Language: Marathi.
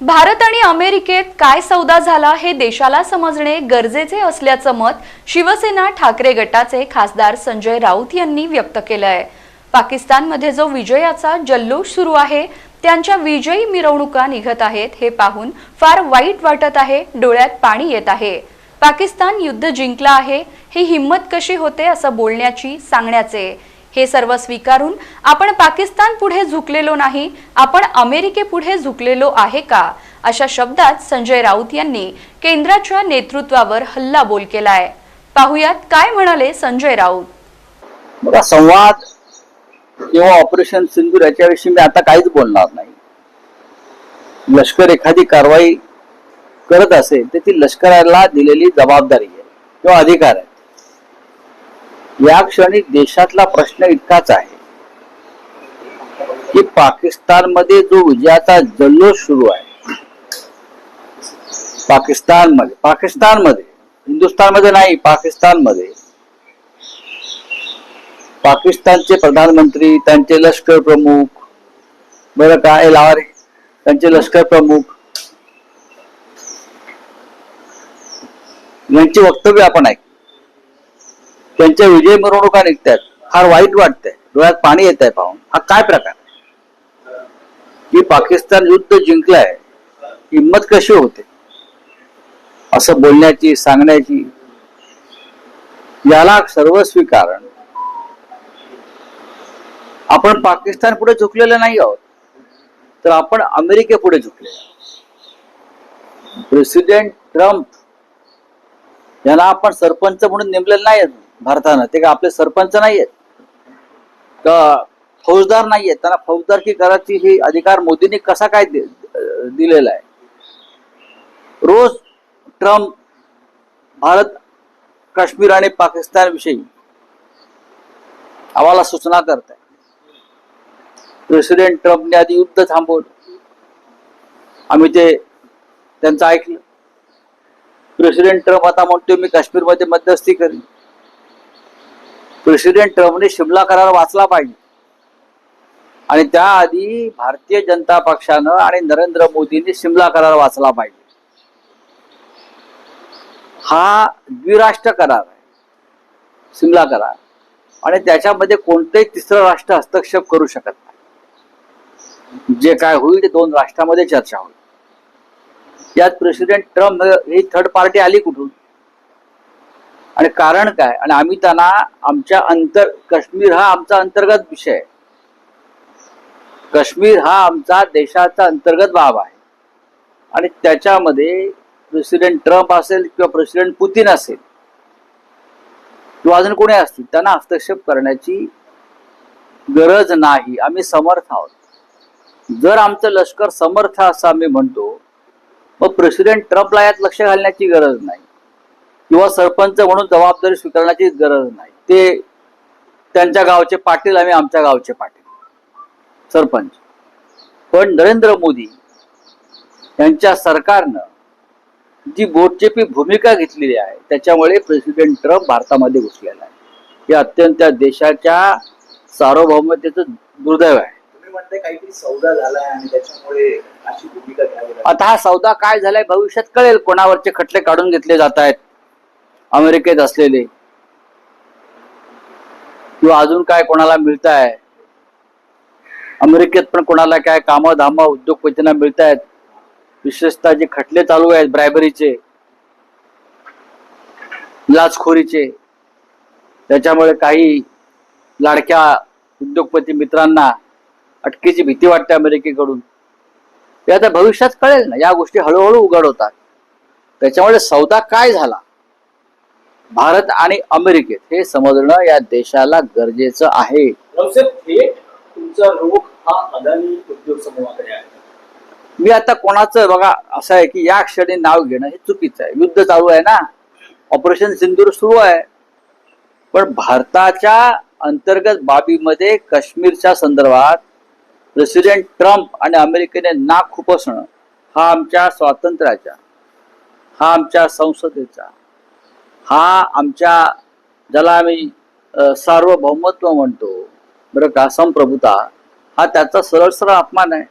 भारत आणि अमेरिकेत काय सौदा झाला हे देशाला समजणे गरजेचे असल्याचं मत शिवसेना ठाकरे गटाचे खासदार संजय राऊत यांनी व्यक्त केलं आहे पाकिस्तानमध्ये जो विजयाचा जल्लोष सुरू आहे त्यांच्या विजयी मिरवणुका निघत आहेत हे पाहून फार वाईट वाटत आहे डोळ्यात पाणी येत आहे. पाकिस्तान युद्ध जिंकला आहे ही हिंमत कशी होते असं बोलण्याची सांगण्याचे. हे सर्व स्वीकारून आपण पाकिस्तान पुढे झुकलेलो नाही आपण अमेरिकेपुढे झुकलेलो आहे का? अशा शब्दात संजय राऊत यांनी केंद्राच्या नेतृत्वावर हल्लाबोल केलाय. पाहुयात काय म्हणाले संजय राऊत? संवाद किंवा ऑपरेशन सिंधूर याच्याविषयी मी आता काहीच बोलणार नाही. लष्कर एखादी कारवाई करत असेल तर ती लष्कराला दिलेली जबाबदारी आहे किंवा अधिकार आहे. या क्षणी देशातला प्रश्न इतकाच आहे की पाकिस्तानमध्ये जो विजयाचा जल्लोष सुरू आहे पाकिस्तानमध्ये पाकिस्तानमध्ये हिंदुस्थानमध्ये नाही पाकिस्तानमध्ये पाकिस्तानचे प्रधानमंत्री त्यांचे लष्कर प्रमुख बरं काय लावारे त्यांचे लष्कर प्रमुख यांची वक्तव्य आपण ऐक त्यांच्या विजय मिरवणुका निघतात फार वाईट वाटतंय. डोळ्यात पाणी येत आहे पाहून. हा काय प्रकार? की पाकिस्तान युद्ध जिंकलाय हिंमत कशी होते? असं बोलण्याची सांगण्याची याला सर्वस्वी कारण आपण पाकिस्तान पुढे झुकलेले नाही आहोत तर आपण अमेरिकेपुढे झुकले प्रेसिडेंट ट्रम्प यांना आपण सरपंच म्हणून नेमलेलं नाही अजून. भारतानं. ते का आपले सरपंच नाही आहेत का फौजदार नाही आहेत त्यांना फौजदारकी करायची ही अधिकार मोदींनी कसा काय दिलेला आहे? रोज ट्रम्प भारत काश्मीर आणि पाकिस्तान विषयी आम्हाला सूचना करत आहे प्रेसिडेंट ट्रम्पने आधी युद्ध थांबवलं. आम्ही ते त्यांचं ऐकलं. प्रेसिडेंट ट्रम्प आता म्हणतोय मी काश्मीरमध्ये मध्यस्थी करीन. प्रेसिडेंट ट्रम्पने शिमला करार वाचला पाहिजे. आणि त्याआधी भारतीय जनता पक्षानं आणि नरेंद्र मोदींनी शिमला करार वाचला पाहिजे. हा द्विराष्ट्र करार आहे. शिमला करार. आणि त्याच्यामध्ये कोणतंही तिसरं राष्ट्र हस्तक्षेप करू शकत नाही. जे काय होईल ते दोन राष्ट्रामध्ये चर्चा होईल. यात प्रेसिडेंट ट्रम्प ही थर्ड पार्टी आली कुठून? आणि कारण काय? आणि आम्ही त्यांना आमच्या अंतर काश्मीर हा आमचा अंतर्गत विषय. आहे काश्मीर हा आमचा देशाचा अंतर्गत बाब आहे. आणि त्याच्यामध्ये प्रेसिडेंट ट्रम्प असेल किंवा प्रेसिडेंट पुतीन असेल किंवा अजून कोणी असतील त्यांना हस्तक्षेप करण्याची गरज नाही. आम्ही समर्थ आहोत. जर आमचं लष्कर समर्थ असं आम्ही म्हणतो मग प्रेसिडेंट ट्रम्पला यात लक्ष घालण्याची गरज नाही. किंवा सरपंच म्हणून जबाबदारी स्वीकारण्याची गरज नाही. ते त्यांच्या गावचे पाटील आम्ही आमच्या गावचे पाटील. सरपंच. पण नरेंद्र मोदी यांच्या सरकारनं जी बोटचेपी भूमिका घेतलेली आहे त्याच्यामुळे प्रेसिडेंट ट्रम्प भारतामध्ये घुसलेला आहे. हे अत्यंत त्या देशाच्या सार्वभौमतेचं दुर्दैव आहे. तुम्ही म्हणताय काहीतरी सौदा झालाय आणि त्याच्यामुळे अशी भूमिका घ्यावी लागली आता हा सौदा काय झालाय भविष्यात कळेल कोणावरचे खटले काढून घेतले जात आहेत अमेरिकेत असलेले. किंवा अजून काय कोणाला मिळत आहे अमेरिकेत पण कोणाला काय कामं धामं उद्योगपतींना मिळत आहेत विशेषतः जे खटले चालू आहेत ब्रायबरीचे लाचखोरीचे त्याच्यामुळे काही लाडक्या उद्योगपती मित्रांना अटकेची भीती वाटते अमेरिकेकडून. ते आता भविष्यात कळेल ना या गोष्टी हळूहळू उघड होतात. त्याच्यामुळे सौदा काय झाला? भारत आणि अमेरिकेत हे समजणं या देशाला गरजेचं आहे. रावसाहेब, थेट तुमचा रोख हा अदानी उद्योग समूहाकडे आहे. मी आता कोणाचं बघा असं आहे की या क्षणी नाव घेणं हे चुकीचं आहे. युद्ध चालू आहे ना? ऑपरेशन सिंदूर सुरू आहे. पण भारताच्या अंतर्गत बाबीमध्ये काश्मीरच्या संदर्भात प्रेसिडेंट ट्रम्प आणि अमेरिकेने नाक खुपसणं हा आमच्या स्वातंत्र्याच्या हा आमच्या संसदेचा हा आमच्या ज्याला आम्ही सार्वभौमत्व म्हणतो बरं का संप्रभुता हा त्याचा सरळ सरळ अपमान आहे.